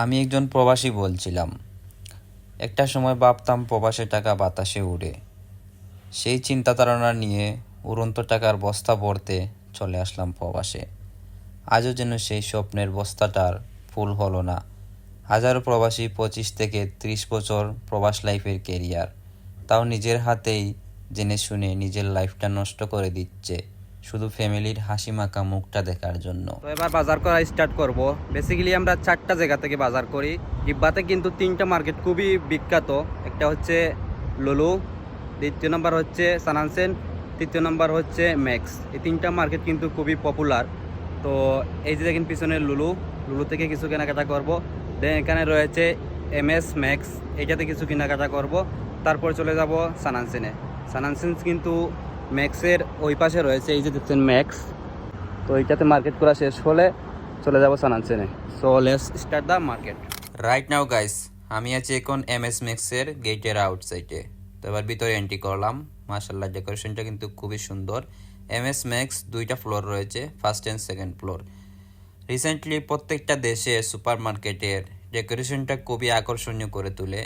আমি একজন প্রবাসী বলছিলাম। একটা সময় ভাবতাম প্রবাসে টাকা বাতাসে উড়ে। সেই চিন্তা ধারণা নিয়ে উড়ন্ত টাকার বস্তা ভরতে চলে আসলাম প্রবাসে। আজও যেন সেই স্বপ্নের বস্তাটার ফুল হলো না। হাজারো প্রবাসী পঁচিশ থেকে ত্রিশ বছর প্রবাস লাইফের কেরিয়ার। তাও নিজের হাতেই জেনে শুনে নিজের লাইফটা নষ্ট করে দিচ্ছে। শুধু ফ্যামিলির হাসি মাখা মুখটা দেখার জন্য। তো এবার বাজার করা স্টার্ট করব। বেসিক্যালি আমরা চারটা জায়গা থেকে বাজার করি। ডিব্বাতে কিন্তু তিনটা মার্কেট খুবই বিখ্যাত। একটা হচ্ছে লুলু দ্বিতীয় নম্বর হচ্ছে সানানসেন তৃতীয় নম্বর হচ্ছে ম্যাক্স এই তিনটা মার্কেট কিন্তু খুবই পপুলার তো এই যে দেখেন পিছনে লুলু লুলু থেকে কিছু কেনাকাটা করব। দেন এখানে রয়েছে এম এস ম্যাক্স এইটাতে কিছু কেনাকাটা করব। তারপর চলে যাব সানানসেনে সানানসেন কিন্তু ম্যাক্সের ওই পাশে রয়েছে এই যে দেখছেন ম্যাক্স। তো এইটাতে মার্কেট করা শেষ হলে চলে যাব সানানসেনে so let's start the market right now guys আমি আছি এখন এম এস ম্যাক্সের গেটের আউটসাইডে তো এবার ভিতরে এন্ট্রি করলাম। মার্শাল্লাহ ডেকোরেশনটা কিন্তু খুবই সুন্দর। এম এস ম্যাক্স দুইটা ফ্লোর রয়েছে first and second floor recently প্রত্যেকটা দেশে সুপার মার্কেটের ডেকোরেশনটা খুবই আকর্ষণীয় করে তোলে।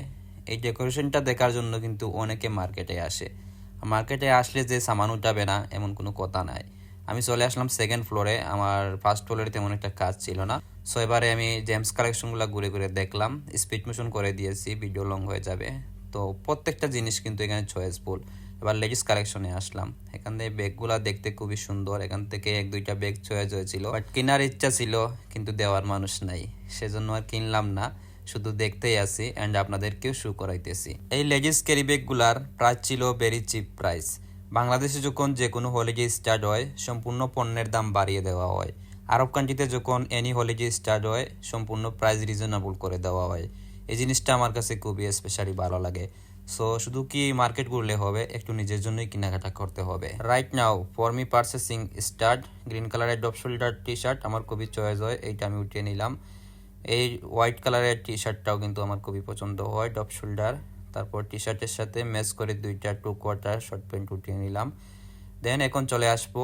এই ডেকোরেশনটা দেখার জন্য কিন্তু অনেকে মার্কেটে আসে। মার্কেটে আসলে যে সামান উঠাবে না, এমন কোনো কথা নাই। আমি চলে আসলাম সেকেন্ড ফ্লোরে আমার ফার্স্ট ফ্লোরে তেমন একটা কাজ ছিল না। সো এবারে আমি জেমস কালেকশনগুলো ঘুরে ঘুরে দেখলাম। স্পিড মোশন করে দিয়েছি ভিডিও লং হয়ে যাবে। তো প্রত্যেকটা জিনিস কিন্তু এখানে চয়েসফুল এবার লেডিস কালেকশনে আসলাম। এখান থেকে ব্যাগগুলা দেখতে খুবই সুন্দর। এখান থেকে এক দুইটা ব্যাগ চয়েস হয়েছিল। বাট কেনার ইচ্ছা ছিল, কিন্তু দেওয়ার মানুষ নাই। সেজন্য আর কিনলাম না। শুধু দেখতেই আসি অ্যান্ড আপনাদেরকেও শু করাইতেছি। এই লেডিস ক্যারি ব্যাগগুলার প্রাইস ছিল ভেরি চিপ প্রাইস বাংলাদেশে যখন যে কোনো হলিডে স্টার্ট হয়, সম্পূর্ণ পণ্যের দাম বাড়িয়ে দেওয়া হয়। আরব কান্ট্রিতে যখন এনি হলিডে স্টার্ট হয়, সম্পূর্ণ প্রাইস রিজনেবল করে দেওয়া হয়। এই জিনিসটা আমার কাছে খুবই স্পেশালি ভালো লাগে। সো শুধু কি মার্কেট ঘুরলে হবে, একটু নিজের জন্যই কেনাকাটা করতে হবে। Right now for me purchasing start green কালারের ডপ শোল্ডার টি শার্ট আমার খুবই চয়েস হয়, এইটা আমি উঠিয়ে নিলাম। এই হোয়াইট কালারের টি শার্টটাও কিন্তু আমার খুবই পছন্দ। হোয়াইট অফ শোল্ডার তারপর টি শার্টের সাথে ম্যাচ করে দুইটা টু কোয়ার্টার শর্ট প্যান্ট উঠিয়ে নিলাম। দেন এখন চলে আসব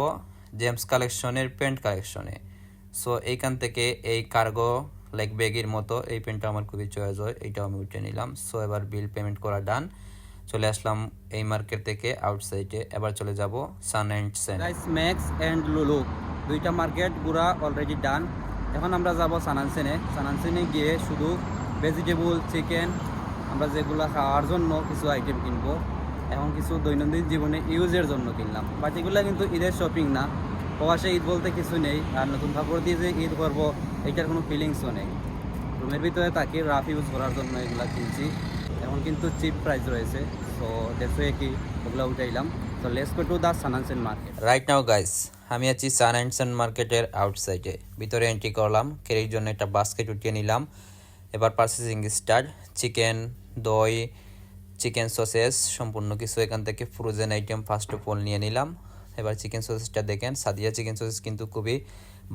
জেমস কালেকশনের প্যান্ট কালেকশনে সো এইখান থেকে এই কার্গো লেগ ব্যাগের মতো এই প্যান্টটা আমার খুবই চয়েস হয়, এইটাও আমি উঠে নিলাম। সো এবার বিল পেমেন্ট করা ডান চলে আসলাম এই মার্কেট থেকে আউটসাইডে এবার চলে যাব Sun and Sand Max and Lulu দুইটা মার্কেট পুরা অলরেডি ডান এখন আমরা যাব সানানসেনে সানানসেনে গিয়ে শুধু ভেজিটেবল চিকেন আমরা যেগুলো খাওয়ার জন্য কিছু আইটেম কিনবো। এখন কিছু দৈনন্দিন জীবনে ইউজের জন্য কিনলাম। বাট এগুলো কিন্তু ঈদের শপিং না। প্রবাসে ঈদ বলতে কিছু নেই। আর নতুন কাপড় দিয়ে যে ঈদ করব, এটার কোনো ফিলিংসও নেই। রুমের ভিতরে তাকে রাফ ইউজ করার জন্য এগুলো কিনছি। এখন কিন্তু চিপ প্রাইস রয়েছে। সো দেখো কি ওগুলো উঠাইলাম। তো let's go to the Sun and Sand market right now guys আমি আছি সান অ্যান্ড মার্কেটের আউটসাইডে ভিতরে এন্ট্রি করলাম কেরির জন্য একটা বাস্কেট উঠিয়ে নিলাম। এবার পার্সেসিং স্টার্ট চিকেন দই চিকেন সসেস সম্পূর্ণ কিছু এখান থেকে frozen item first of all নিয়ে নিলাম। এবার চিকেন সসেসটা দেখেন, সাদিয়া চিকেন সসেস কিন্তু খুবই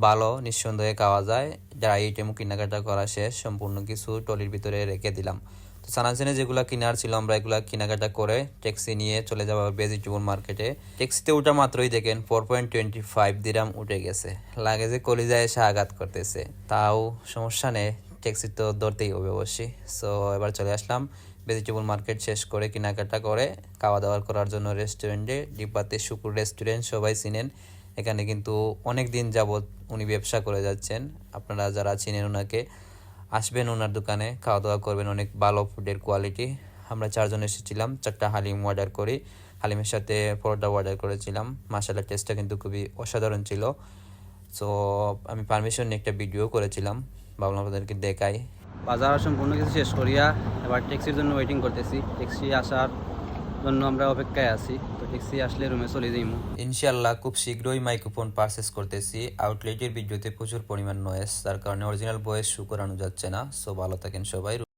ভালো, নিঃসন্দেহে খাওয়া যায়। ড্রাই আইটেমও কেনাকাটা করা শেষ, সম্পূর্ণ কিছু টলির ভিতরে রেখে দিলাম। তো সানানসেনে যেগুলো কেনার ছিল, আমরা এগুলো কেনাকাটা করে ট্যাক্সি নিয়ে চলে যাব ভেজিটেবল মার্কেটে ট্যাক্সিতে ওঠা মাত্রই দেখেন ফোর পয়েন্ট টোয়েন্টি ফাইভ দিরাম উঠে গেছে। লাগে যে কলিজায় এসে আঘাত করতেছে। তাও সমস্যা নেই ট্যাক্সি তো ধরতেই হবে অবশ্যই। সো এবার চলে আসলাম ভেজিটেবল মার্কেট শেষ করে কেনাকাটা করে খাওয়া দাওয়া করার জন্য রেস্টুরেন্টে ডিব্বাতে শুকুর রেস্টুরেন্ট সবাই চিনেন। এখানে কিন্তু অনেক দিন যাবৎ উনি ব্যবসা করে যাচ্ছেন। আপনারা যারা চিনেন ওনাকে আসবেন ওনার দোকানে খাওয়া দাওয়া করবেন, অনেক ভালো ফুডের কোয়ালিটি আমরা চারজন এসেছিলাম, চারটা হালিম অর্ডার করি। হালিমের সাথে পরোটা অর্ডার করেছিলাম। মাসালা টেস্টটা কিন্তু খুবই অসাধারণ ছিল। সো আমি পারমিশন নিয়ে একটা ভিডিও করেছিলাম। ভাবলাম আপনাদেরকে দেখাই। বাজার সম্পূর্ণ কিছু শেষ করিয়া এবার ট্যাক্সির জন্য ওয়েটিং করতেছি। ট্যাক্সি আসার জন্য আমরা অপেক্ষায় আছি। ট্যাক্সি আসলে রুমে চলে যাইমু। ইনশাল্লাহ খুব শীঘ্রই মাইক্রোফোন পারচেস করতেছি। আউটলেটের ভিডিওতে প্রচুর পরিমাণ নয়েস তার কারণে অরিজিনাল বয়েস শু করানো যাচ্ছে না। সো ভালো থাকেন সবাই